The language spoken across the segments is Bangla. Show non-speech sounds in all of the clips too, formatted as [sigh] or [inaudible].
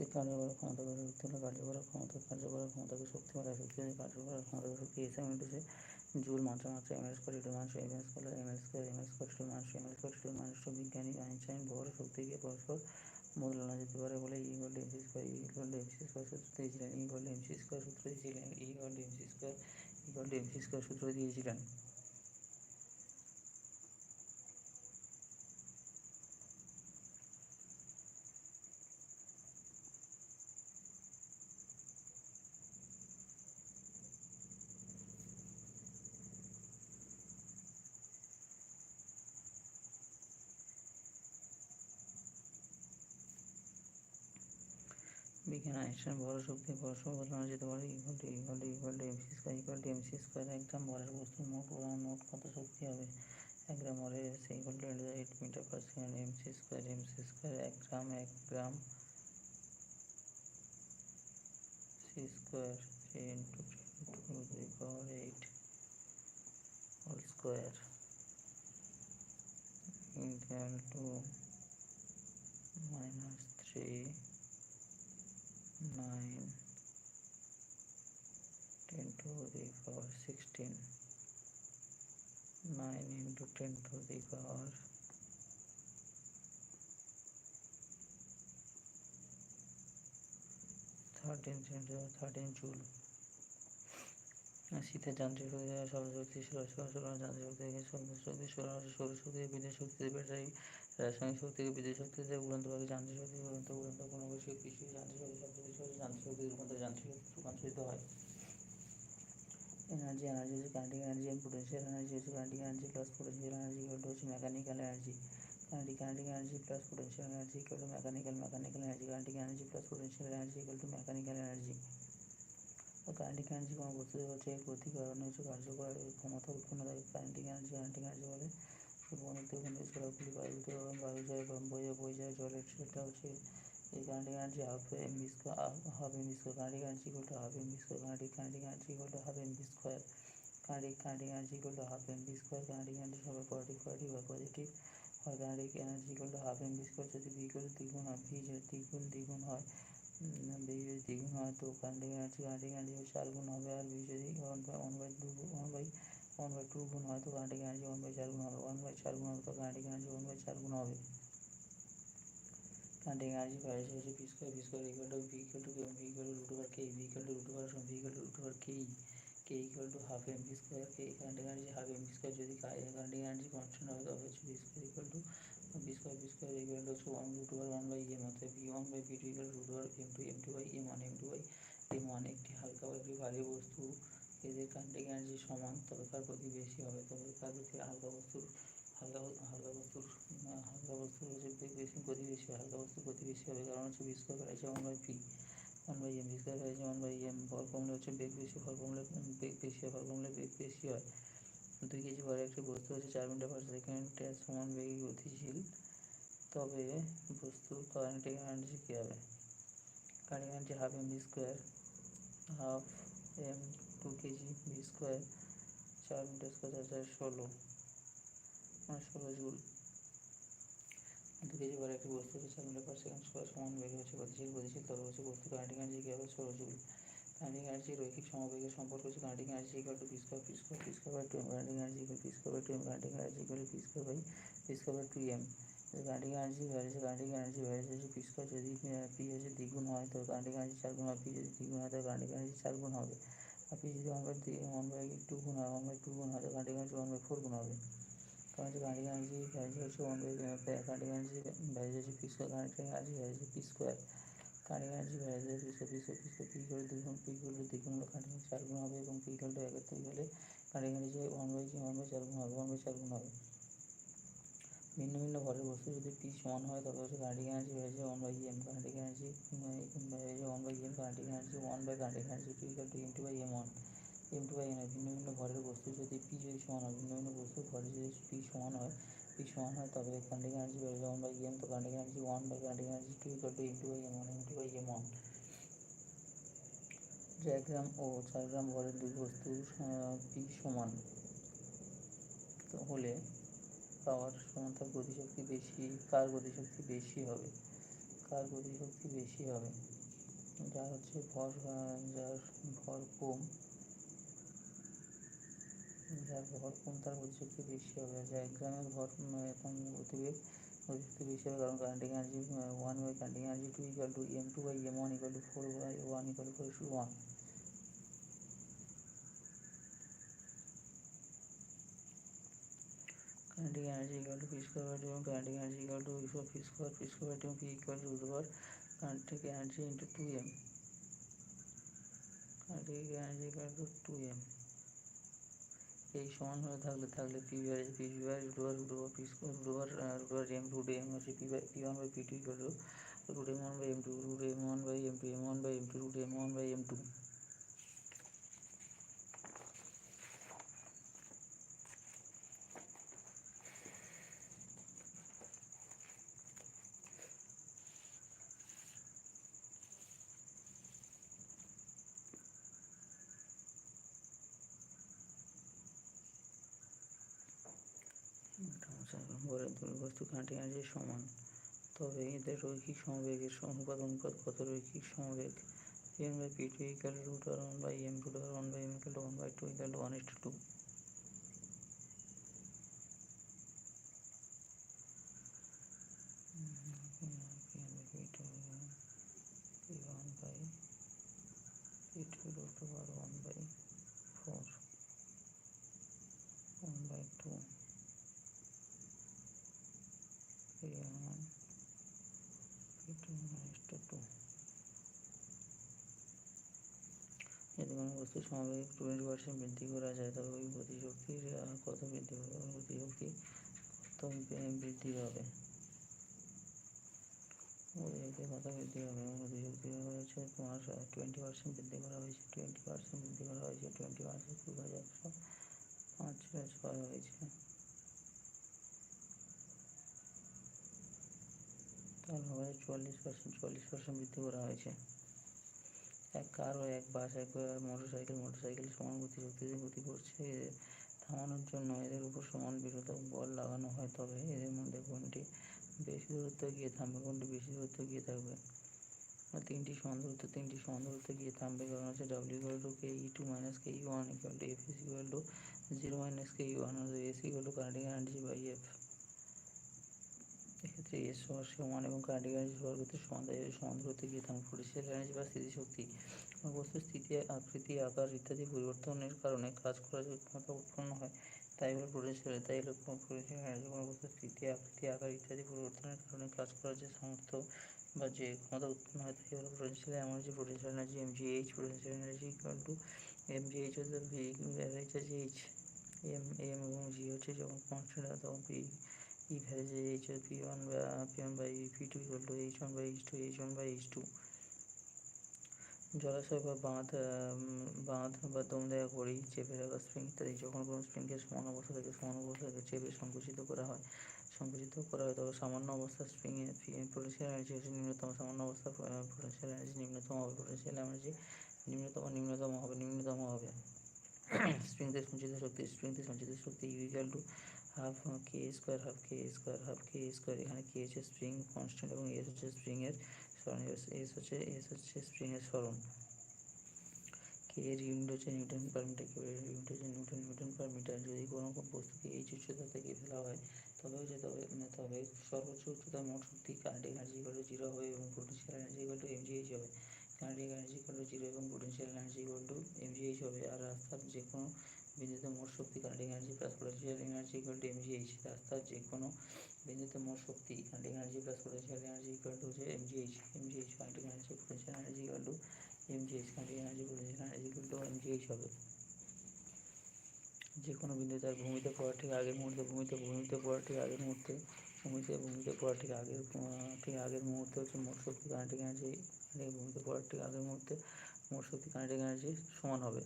শক্তি কার্য করার ক্ষমতা করে শক্তি হলো কার্য করার ক্ষমতা কার্য করার ক্ষমতাকে শক্তি বলা শক্তি হচ্ছে কার্য করার ক্ষমতা শক্তি এসে মিটেছে জুল মাত্রা মাত্রা এম এল স্কোয়ার ইটু মানুষ M L square M L square M L square two মানুষ এম এল স্কোয়ার টু মানুষ বিজ্ঞানী আইনস্টাইন ভর শক্তিকে পরস্পর বদলানো যেতে পারে বলে E equal to MC square E equal to MC square সূত্র দিয়েছিলেন E equal to MC square সূত্র দিয়েছিলেন E equal to MC square equal to MC square সূত্র দিয়েছিলেন। বিজ্ঞান আইনস্টাইন বড় শক্তি পরস্পর বদলানো যেতে পারে equal to equal to equal to MC square equal to MC square এক গ্রাম ভরের বস্তুর মোট মোট কত শক্তি হবে? এক গ্রাম ভরের এসে equal to eight metre per second M C square M C square এক গ্রাম এক gram C square three into two the power eight whole square equal to minus three nine ten to the power sixteen nine into ten to the power thirteen into thirteen joule শীতের যান্ত্রিক শক্তি সৌরশক্তি সৌরশক্তি যান্ত্রিক শক্তি শক্তি সৌরশক্তি বিদ্যুৎ শক্তিতে ব্যাটারি রাসায়নিক শক্তিকে বিদ্যুৎ শক্তিতে উড়ন্ত পাখি যান্ত্রিক শক্তি, উড়ন্ত উড়ন্ত, কোনো কিছু কৃষি যান্ত্রিক শক্তি, সব কিছু যান্ত্রিক শক্তি, রূপান্তর যান্ত্রিক শক্তি, রূপান্তরিত হয়। এনার্জি এনার্জি হচ্ছে kinetic energy and potential energy হচ্ছে kinetic energy plus potential energy equal হচ্ছে mechanical energy kinetic kinetic energy plus potential energy to mechanical mechanical energy kinetic energy plus potential energy equal to mechanical energy kinetic energy কোনো বস্তু হচ্ছে গতি হচ্ছে কার্যকর ক্ষমতা উৎপন্ন থাকে কাইনেটিক এনার্জি কাইনেটিক এনার্জি বলে শুধুমাত্র ওখানে সরাসরি বায়ুতে বায়ু যায় বা বয়ে বয়ে যায় জলের সেটা হচ্ছে এই kinetic energy half M B square half M B square kinetic energy equal to half M B square kinetic kinetic energy equal to half M B square kinetic kinetic energy equal to half M B square kinetic energy সবাই পজিটিভ পজিটিভ বা পজিটিভ হয় kinetic energy equal to half M B square যদি ভি ইকুয়াল দ্বিগুণ হয় ভি যদি দ্বিগুণ দ্বিগুণ হয় ভি যদি দ্বিগুণ হয় তো কাইনেটিক এনার্জি কাইনেটিক এনার্জি চার গুণ হবে আর ভি যদি one by one by two one by one by two গুণ হয় তো কাইনেটিক এনার্জি ওয়ান বাই চার গুণ হবে ওয়ান বাই চার গুণ হবে তো কাইনেটিক এনার্জি ওয়ান বাই চার গুণ হবে কাইনেটিক এনার্জি ভ্যারিয়েস হচ্ছে V square V square equal to V equal to V equal to root over K V equal to root over V equal to root over K K equal to half M V square K kinetic energy half M V square যদি কাইনেটিক এনার্জি কনস্ট্যান্ট হবে তবে হচ্ছে V square equal to V square V square equal to হচ্ছে one root over one by M অর্থাৎ V one by V two equal root over M two M two by M one M two by M one একটি হালকা বা একটি ভারী বস্তু এদের কাইনেটিক এনার্জি সমান, তবে কার গতি বেশি হবে। তবে কার গতি হালকা বস্তুর, হালকা হালকা বস্তুর হালকা বস্তুর হচ্ছে বেশি গতি বেশি হয় হালকা বস্তুর গতি বেশি হবে। কারণ হচ্ছে ভি স্কোয়ার বাড়াইছে one by V one by M V square বাড়াইছে ওয়ান বাই এম ভর কমলে হচ্ছে বেগ বেশি, ভর কমলে বেগ বেশি হয় ভর কমলে বেগ বেশি হয়। দুই কেজি ভরের একটি বস্তু হচ্ছে চার মিটার পার সেকেন্ড সমান বেগে গতিশীল। তবে বস্তুর কাইনেটিক এনার্জি কী হবে? Kinetic energy half M V square half M two KG V square চার মিটার স্কোয়ার চার চার ষোলো মানে ষোলো জুল দু কেজি ভরের একটি বস্তু হচ্ছে চার মিটার পার সেকেন্ড স্কোয়ার সমান বেগে হচ্ছে গতিশীল গতিশীল তবে হচ্ছে বস্তু কাইনেটিক এনার্জি কী হবে ষোলো জুল কাইনেটিক এনার্জি রৈখিক সমবেগের সম্পর্ক হচ্ছে kinetic energy equal to P square P square P square by two M kinetic energy equal P square by two M kinetic energy equal P square by P square by two M kinetic energy ভ্যারিয়েছে kinetic energy ভ্যারিয়েছে হচ্ছে পি স্কোয়ার যদি পি হচ্ছে দ্বিগুণ হয় তো কাইনেটিক এনার্জি চার গুণ হবে পি যদি দ্বিগুণ হয় তো কাইনেটিক এনার্জি চার গুণ হবে আর পি যদি one by one by two গুণ হয় ওয়ান বাই টু গুণ হয় তো এনার্জি ওয়ান বাই ফোর গুণ হবে। কারণ হচ্ছে কাইনেটিক এনার্জি ভ্যালু হচ্ছে one by kinetic energy value হচ্ছে পি স্কোয়ার কাইনেটিক এনার্জি হচ্ছে পি স্কোয়ার কাইনেটিক এনার্জি হচ্ছে P square P square P square P করে দ্বিগুণ পি করে দ্বিগুণ হলে কাইনেটিক চার গুণ হবে এবং পি করলে দুই হলে kinetic energy one by one by চার গুণ হবে ওয়ান বাই চার গুণ হবে। ভিন্ন ভিন্ন ভরের বস্তু যদি পি সমান হয়, তবে হচ্ছে কাইনেটিক এনার্জি হয়েছে one by M kinetic energy one by M kinetic energy one by kinetic energy two equal to M two by M one M two by M ভিন্ন ভিন্ন ভরের বস্তু যদি পি যদি সমান হয়, ভিন্ন ভিন্ন বস্তুর ভরে যদি পি সমান হয় পি সমান হয়, তবে কাইনেটিক এনার্জি হয়েছে ওয়ান বাই এম তো kinetic energy one by kinetic energy two equal to M two by M one M two by M one এক গ্রাম ও চার গ্রাম ভরের দুই বস্তুর পি সমান, তো হলে পাওয়ার সমান তার গতিশক্তি বেশি, কার গতিশক্তি বেশি হবে? কার গতিশক্তি বেশি হবে? যার হচ্ছে ভর যার ভর কম, যার ভর কম তার গতিশক্তি বেশি হবে। যা এক গ্রামের ভর এখন গতিবেগ গতিশক্তি বেশি হবে কারণ kinetic energy one by kinetic energy two equal to M two by M one equal to four by one equal to four one kinetic energy equal to P square by two এবং kinetic energy equal to ইফোর P square P square by two P equal to root over kinetic energy into two M kinetic energy equal to two M এই সমান হয়ে থাকলে থাকলে P by P by root over root over P square root over root over M root M হচ্ছে P by P one by P two equal to root M one by M two root M one by M two M one by M two root M one by M two বলের দুই বস্তু কাঁটি এনার্জি সমান। তবে এদের রৈখিক সমবেগের অনুপাত অনুপাত কত রৈখিক সমবেগ? M by P two equal root R one by M root R one by M equal one by two equal one is two one by P two root over one by four one by two one p2 minus to 2 যদি কোনো বস্তু সমাবেগ টোয়েন্টি পার্সেন্ট বৃদ্ধি করা যায় তবে ওই গতিশক্তির কত বৃদ্ধি হবে গতিশক্তি কত বৃদ্ধি পাবে গতিশক্তি কত বৃদ্ধি হবে গতিশক্তি হয়েছে তোমার টোয়েন্টি পার্সেন্ট বৃদ্ধি করা হয়েছে টোয়েন্টি পার্সেন্ট বৃদ্ধি করা হয়েছে টোয়েন্টি পার্সেন্ট দু হাজার হবে চুয়াল্লিশ পার্সেন্ট চল্লিশ পার্সেন্ট বৃদ্ধি করা হয়েছে। এক কার ও এক বাস এক মোটর সাইকেল মোটর সাইকেল সমান গতিশক্তিতে গতি করছে। থামানোর জন্য এদের উপর সমান বিরোধক বল লাগানো হয়, তবে এদের মধ্যে কোনটি বেশি দূরত্ব গিয়ে থামবে, কোনটি বেশি দূরত্ব গিয়ে থাকবে? তিনটি সমান দূরত্ব, তিনটি সমান দূরত্ব গিয়ে থামবে কারণ হচ্ছে W equal to K E two minus K E one equal to F is equal to zero minus K E one S equal to kinetic energy by F সমান এবং বর্গতে সমান বা স্থিতিশক্তি স্থিতি, আকৃতি, আকার ইত্যাদি পরিবর্তনের কারণে কাজ করার ক্ষমতা উৎপন্ন হয়, তাই হলো পোটেনশিয়াল তাই হলো স্থিতি, আকৃতি, আকার ইত্যাদি পরিবর্তনের কারণে কাজ করার যে সামর্থ্য বা যে ক্ষমতা উৎপন্ন হয়, তাই হলো potential energy potential energy M G H potential energy equal to M G H H M M এবং জি হচ্ছে যখন কনস্ট্যান্ট হয় তখন H P one by P equal to H one by H two H one by H two জলাশয় বা বাঁধ বাঁধ বা দম করি চেপে রাখা স্প্রিং ইত্যাদি। যখন কোনো স্প্রিংকে সমান অবস্থা থেকে সমান অবস্থা থেকে চেপে সংকুচিত করা হয়, সংকুচিত করা হয়, তবে সামান্য অবস্থা স্প্রিংয়ে পোটেনশিয়াল এনার্জি হচ্ছে নিম্নতম। সামান্য অবস্থা পোটেনশিয়াল এনার্জি নিম্নতম হবে পোটেনশিয়াল এনার্জি নিম্নতম নিম্নতম হবে নিম্নতম হবে। [clears throat] স্প্রিংতে সঞ্চিত শক্তি স্প্রিংতে সঞ্চিত শক্তি U equal to half K square half K square half K square এখানে কে হচ্ছে স্প্রিং কনস্ট্যান্ট এবং এস হচ্ছে স্প্রিংয়ের সরণ এস হচ্ছে এস হচ্ছে স্প্রিংয়ের সরণ। কে এর ইউনিট হচ্ছে নিউটন পার মিটার কে এর ইউনিট হচ্ছে নিউটন নিউটন পার মিটার যদি কোনো বস্তুকে এইচ উচ্চতা থেকে ফেলা হয়, তবে হচ্ছে, তবে তবে সর্বোচ্চ উচ্চতা মোট শক্তি কারেন্ট এনার্জি ইকুয়াল জিরো হবে এবং potential energy equal to M G H হবে। কারেন্ট এনার্জি ইকুয়াল জিরো এবং potential energy equal to M G H হবে। আর রাস্তার যে কোনো শক্তি kinetic energy plus potential energy equal to M G H রাস্তার যে কোনো বিন্দুতে মোট শক্তি kinetic energy plus potential energy equal to হচ্ছে M G H M G H kinetic energy potential energy equal to M G H kinetic energy potential energy equal to M G H হবে। যে কোনো বিন্দু তার ভূমিতে পড়ার ঠিক আগের মুহূর্তে, ভূমিতে ভূমিতে পড়ার ঠিক আগের মুহূর্তে, ভূমিতে ভূমিতে পড়ার ঠিক আগের ঠিক আগের মুহূর্তে হচ্ছে মোট শক্তি কারেন্ট এনার্জি ভূমিতে পড়ার ঠিক আগের মুহূর্তে মোট শক্তি কারেন্ট এনার্জি সমান হবে।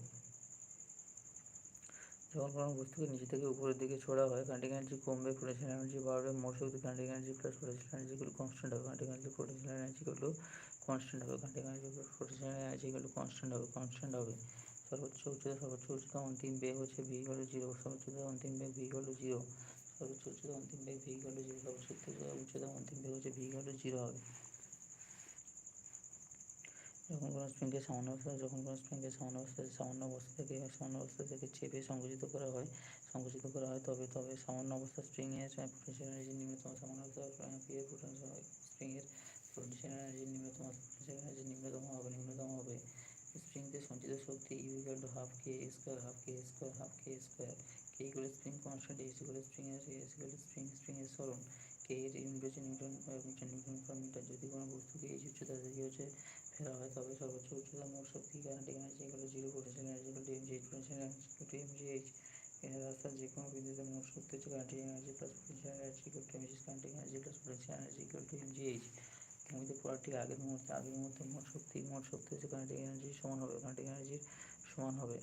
যখন কোনো বস্তুকে নিচে থেকে উপরের দিকে ছোড়া হয়। কারেন্ট এনার্জি কমবে পোটেনশিয়াল এনার্জি বাড়বে মোট শক্তি কারেন্ট এনার্জি প্লাস পোটেনশিয়াল এনার্জিগুলো কনস্ট্যান্ট হবে কারেন্ট এনার্জি পোটেনশিয়াল এনার্জিগুলো কনস্ট্যান্ট হবে কারেন্ট এনার্জি প্লাস পোটেনশিয়াল এনার্জিগুলো কনস্ট্যান্ট হবে কনস্ট্যান্ট হবে। সর্বোচ্চ উচ্চতা সর্বোচ্চ উচ্চতা, অন্তিম বেগ হচ্ছে ভি হল জিরো সর্বোচ্চ অন্তিম বেগ ভি হল জিরো সর্বোচ্চ উচ্চতা, অন্তিম বেগ ভি হল জিরো সর্বোচ্চ উচ্চতা, অন্তিম বেগ হচ্ছে ভি হল জিরো হবে। যখন কোনো স্প্রিংকে সামান্য অবস্থা যখন কোনো স্প্রিংকে সামান্য অবস্থা সামান্য অবস্থা থেকে, সামান্য অবস্থা থেকে চেপে সংকুচিত করা হয়, সংকুচিত করা হয়, তবে তবে সামান্য অবস্থা স্প্রিংয়ের পোটেনশিয়াল এনার্জি নিম্নতম, সামান্য অবস্থা পিয়ের পোটেনশিয়াল স্প্রিংয়ের পোটেনশিয়াল এনার্জি নিম্নতম পোটেনশিয়াল এনার্জি নিম্নতম হবে নিম্নতম হবে। স্প্রিংতে সঞ্চিত শক্তি U equal to half K square half K square half K square K equal spring constant S equal spring S equal spring spring এর সরণ। কে এর unit newton metre newton per metre যদি কোনো বস্তুকে এই উচ্চতা থেকে হচ্ছে ফেলা হয় তবে সর্বোচ্চ উচ্চতা মোট শক্তি kinetic energy equal zero potential energy equal to M G H potential energy equal to H এখানে রাস্তার যে কোনো বিন্দুতে মোট শক্তি হচ্ছে kinetic energy plus potential energy equal to M G kinetic energy plus potential energy equal to M G H ভূমিতে পড়ার আগের মুহূর্তে আগের মুহূর্তে মোট শক্তি মোট শক্তি হচ্ছে কারেন্টিক এনার্জির সমান হবে কারেন্টিক এনার্জির সমান হবে।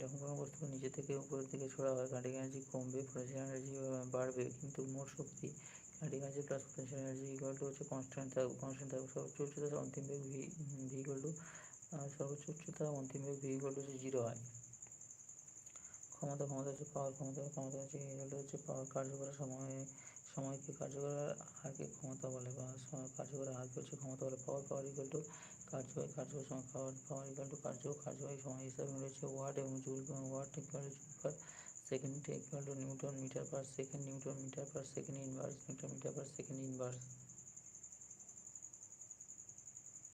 যখন কোনো বস্তুকে নিচে থেকে উপরের দিকে ছোড়া হয় কারেন্টিক এনার্জি কমবে পোটেনশিয়াল এনার্জি বাড়বে, কিন্তু মোট শক্তি kinetic energy plus potential energy equal to হচ্ছে কনস্ট্যান্ট থাকবে কনস্ট্যান্ট থাকবে সর্বোচ্চ উচ্চতা অন্তিম বেগ ভি ভি ইকুয়াল টু সর্বোচ্চ উচ্চতা অন্তিম বেগ ভি ইকুয়াল টু হচ্ছে জিরো হয়। ক্ষমতা ক্ষমতা হচ্ছে পাওয়ার ক্ষমতা ক্ষমতা হচ্ছে ইকুয়াল টু হচ্ছে পাওয়ার কার্য করার সময়, সময়কে কার্য করার হারকে ক্ষমতা বলে, বা কার্য করার হারকে হচ্ছে ক্ষমতা বলে। পাওয়ার পাওয়ার ইকুয়াল টু কার্য হয় কার্য সময় পাওয়ার পাওয়ার ইকুয়াল টু কার্য কার্য হয় সময় হিসাবে রয়েছে ওয়াট এবং joule watt equal to joule per second equal to newton, metre per second, newton, metre per second, inverse, newton, metre per second, inverse.